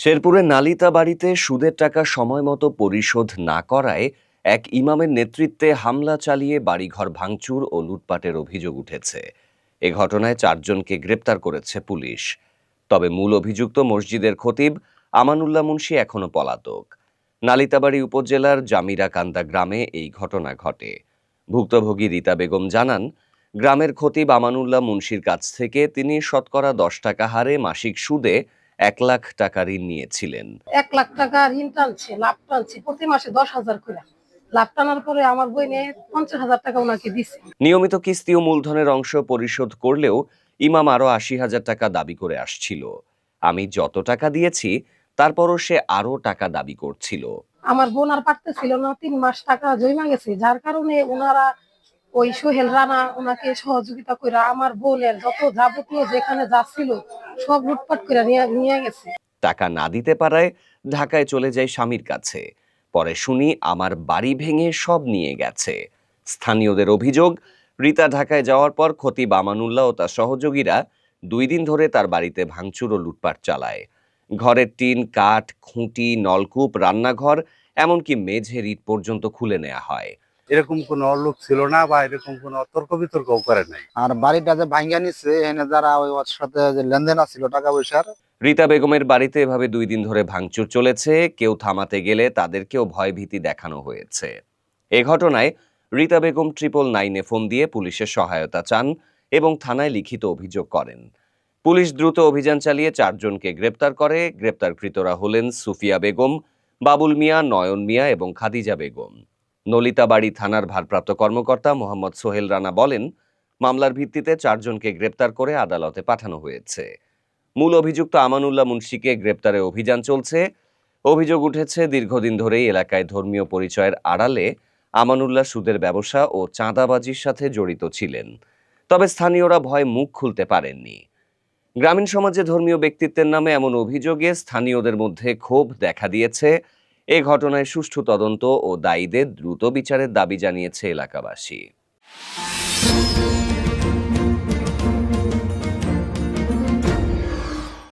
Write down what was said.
শেরপুরে নালিতা বাড়িতে সুদের টাকা সময় মতো পরিশোধ না করায় এক ইমামের নেতৃত্বে হামলা চালিয়ে বাড়িঘর ভাঙচুর ও লুটপাটের অভিযোগ উঠেছে। এ ঘটনায় চারজনকে গ্রেপ্তার করেছে পুলিশ। তবে মূল অভিযুক্ত মসজিদের খতিব আমানুল্লাহ মুন্সি এখনও পলাতক। নালিতাবাড়ি উপজেলার জামিরাকান্দা গ্রামে এই ঘটনা ঘটে। ভুক্তভোগী রীতা বেগম জানান, গ্রামের খতিব আমানুল্লাহ মুন্সির কাছ থেকে তিনি শতকরা দশ টাকা হারে মাসিক সুদে এক লাখ টাকা ঋণ নিয়েছিলেন। এক লাখ টাকা ঋণ টানছে লাভ টানছে প্রতি মাসে দশ হাজার করে। লাভ টানার পরে আমার বইনে পঞ্চাশ হাজার টাকা ওনাকে দিছে। নিয়মিত কিস্তি ও মূলধনের অংশ পরিশোধ করলেও ইমাম আরও আশি হাজার টাকা দাবি করে আসছিল। আমি যত টাকা দিয়েছি তারপরও সে আরও টাকা দাবি করছিল। আমার বোন আর পারতেছিল না তিন মাস টাকা জমা গেছে যার কারণে ওনারা ওই সোহেল রানা ওনাকে সহযোগিতা করে আমার বোনের যত যাবতীয় যেখানে যা ছিল সব লুটপাট করে নিয়ে গেছে। টাকা না দিতে পারায় ঢাকায় চলে যায় স্বামীর কাছে। পরে শুনি আমার বাড়ি ভেঙে সব নিয়ে গেছে। স্থানীয়দের অভিযোগ, রীতা ঢাকায় যাওয়ার পর খতিব আমানুল্লাহ ও তার সহযোগীরা দুই দিন ধরে তার বাড়িতে ভাঙচুর ও লুটপাট চালায়। ঘরের টিন, কাঠ, খুঁটি, নলকূপ, রান্নাঘর, এমনকি মেঝের ইট পর্যন্ত খুলে নেওয়া হয়। এরকম কোনো লোক ছিল না বা এরকম কোনো তর্ক বিতর্ক করে নাই। আর বাড়িটা যে ভাঙ্গা নিচ্ছে এখানে যারা ওই ওর সাথে যে লেনদেন আছিল টাকা পয়সার রীতা বেগমের বাড়িতে এভাবে দুই দিন ধরে ভাঙচুর চলেছে কেউ থামাতে গেলে তাদেরকেও ভয়ভীতি দেখানো হয়েছে। এ ঘটনায় রীতা বেগম ট্রিপল নাইনে ফোন দিয়ে পুলিশের সহায়তা চান এবং থানায় লিখিত অভিযোগ করেন। পুলিশ দ্রুত অভিযান চালিয়ে চারজনকে গ্রেপ্তার করে। গ্রেপ্তারকৃতরা হলেন সুফিয়া বেগম বাবুল মিয়া নয়ন মিয়া এবং খাদিজা বেগম। নলিতাবাড়ি থানার ভারপ্রাপ্ত কর্মকর্তা মোহাম্মদ সোহেল রানা বলেন, মামলার ভিত্তিতে চারজনকে গ্রেপ্তার করে আদালতে পাঠানো হয়েছে। মূল অভিযুক্ত আমানুল্লাহ মুন্সিকে গ্রেপ্তারে অভিযান চলছে। অভিযোগ উঠেছে, দীর্ঘদিন ধরেই এলাকায় ধর্মীয় পরিচয়ের আড়ালে আমানুল্লাহ সুদের ব্যবসা ও চাঁদাবাজির সাথে জড়িত ছিলেন। তবে স্থানীয়রা ভয় মুখ খুলতে পারেননি। গ্রামীণ সমাজে ধর্মীয় ব্যক্তিত্বের নামে এমন অভিযোগে স্থানীয়দের মধ্যে ক্ষোভ দেখা দিয়েছে। এ ঘটনায় সুষ্ঠু তদন্ত ও দায়ীদের দ্রুত বিচারের দাবি জানিয়েছে এলাকাবাসী।